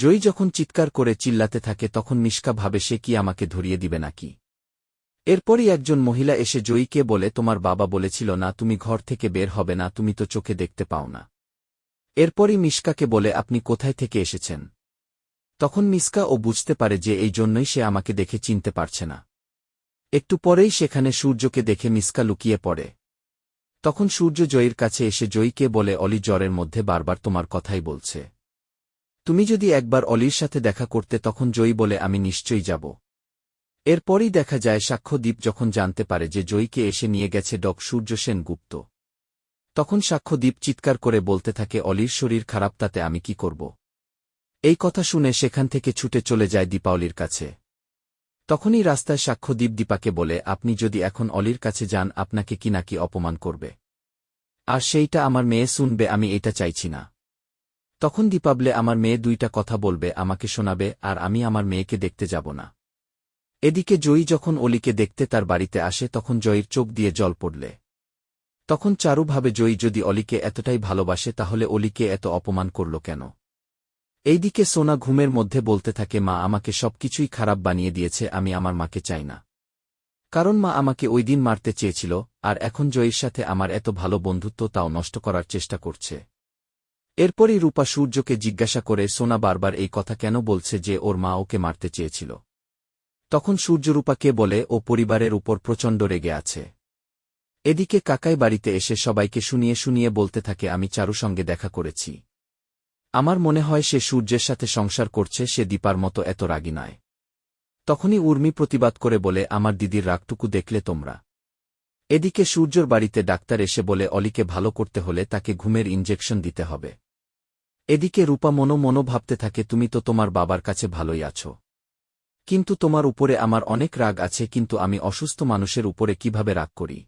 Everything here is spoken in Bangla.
জয়ী যখন চিৎকার করে চিল্লাতে থাকে তখন মিশকা ভাবে সে কি আমাকে ধরিয়ে দিবে নাকি? এরপরই একজন মহিলা এসে জয়ীকে বলে, তোমার বাবা বলেছিল না, তুমি ঘর থেকে বের হবে না, তুমি তো চোখে দেখতে পাও না। এরপরই মিশকাকে বলে, আপনি কোথায় থেকে এসেছেন? তখন মিসকা ও বুঝতে পারে যে এই জন্যই সে আমাকে দেখে চিনতে পারছে না। একটু পরেই সেখানে সূর্যকে দেখে মিসকা লুকিয়ে পড়ে। তখন সূর্য জয়ীর কাছে এসে জয়ীকে বলে, অলি জ্বরের মধ্যে বারবার তোমার কথাই বলছে। তুমি যদি একবার অলির সাথে দেখা করতে তখন জয়ী বলে আমি নিশ্চয়ই যাব। এরপরই দেখা যায় সাক্ষ্যদ্বীপ যখন জানতে পারে যে জয়ীকে এসে নিয়ে গেছে ডক সূর্য সেন গুপ্ত তখন সাক্ষ্যদ্বীপ চিৎকার করে বলতে থাকে, অলির শরীর খারাপ, তাতে আমি কি করব? এই কথা শুনে সেখান থেকে ছুটে চলে যায় দীপাবলির কাছে। তখনই রাস্তায় সাক্ষ্যদ্বীপ দীপাকে বলে, আপনি যদি এখন অলির কাছে যান, আপনাকে কি নাকি অপমান করবে? আর সেইটা আমার মেয়ে শুনবে, আমি এটা চাইছি না। তখন দীপাবলে আমার মেয়ে দুইটা কথা বলবে, আমাকে শোনাবে, আর আমি আমার মেয়েকে দেখতে যাব না। এদিকে জয়ী যখন অলিকে দেখতে তার বাড়িতে আসে, তখন জয়ীর চোখ দিয়ে জল পড়লে। তখন চারুভাবে জয়ী, যদি অলিকে এতটাই ভালোবাসে, তাহলে অলিকে এত অপমান করল কেন? এইদিকে সোনা ঘুমের মধ্যে বলতে থাকে, মা, আমাকে সবকিছুই খারাপ বানিয়ে দিয়েছে, আমি আমার মাকে চাই না। কারণ মা আমাকে ওই দিন মারতে চেয়েছিল, আর এখন জয়ীর সাথে আমার এত ভালো বন্ধুত্ব তাও নষ্ট করার চেষ্টা করছে। এরপরই রূপা সূর্যকে জিজ্ঞাসা করে সোনা বারবার এই কথা কেন বলছে যে ওর মা ওকে মারতে চেয়েছিল। তখন সূর্যরূপাকে বলে, ও পরিবারের উপর প্রচণ্ড রেগে আছে। এদিকে কাকাই বাড়িতে এসে সবাইকে শুনিয়ে শুনিয়ে বলতে থাকে, আমি চারু সঙ্গে দেখা করেছি। আমার মনে হয় সে সূর্যের সাথে সংসার করছে, সে দীপার মতো এত রাগী নয়। তখনই উর্মি প্রতিবাদ করে বলে, আমার দিদির রাগটুকু দেখলে তোমরা। এদিকে সূর্যর বাড়িতে ডাক্তার এসে বলে, অলিকে ভালো করতে হলে তাকে ঘুমের ইঞ্জেকশন দিতে হবে। এদিকে রূপা মনো মনো ভাবতে থাকে, তুমি তো তোমার বাবার কাছে ভালোই আছো। কিন্তু তোমার উপরে আমার অনেক রাগ আছে, কিন্তু আমি অসুস্থ মানুষের উপরে কীভাবে রাগ করি?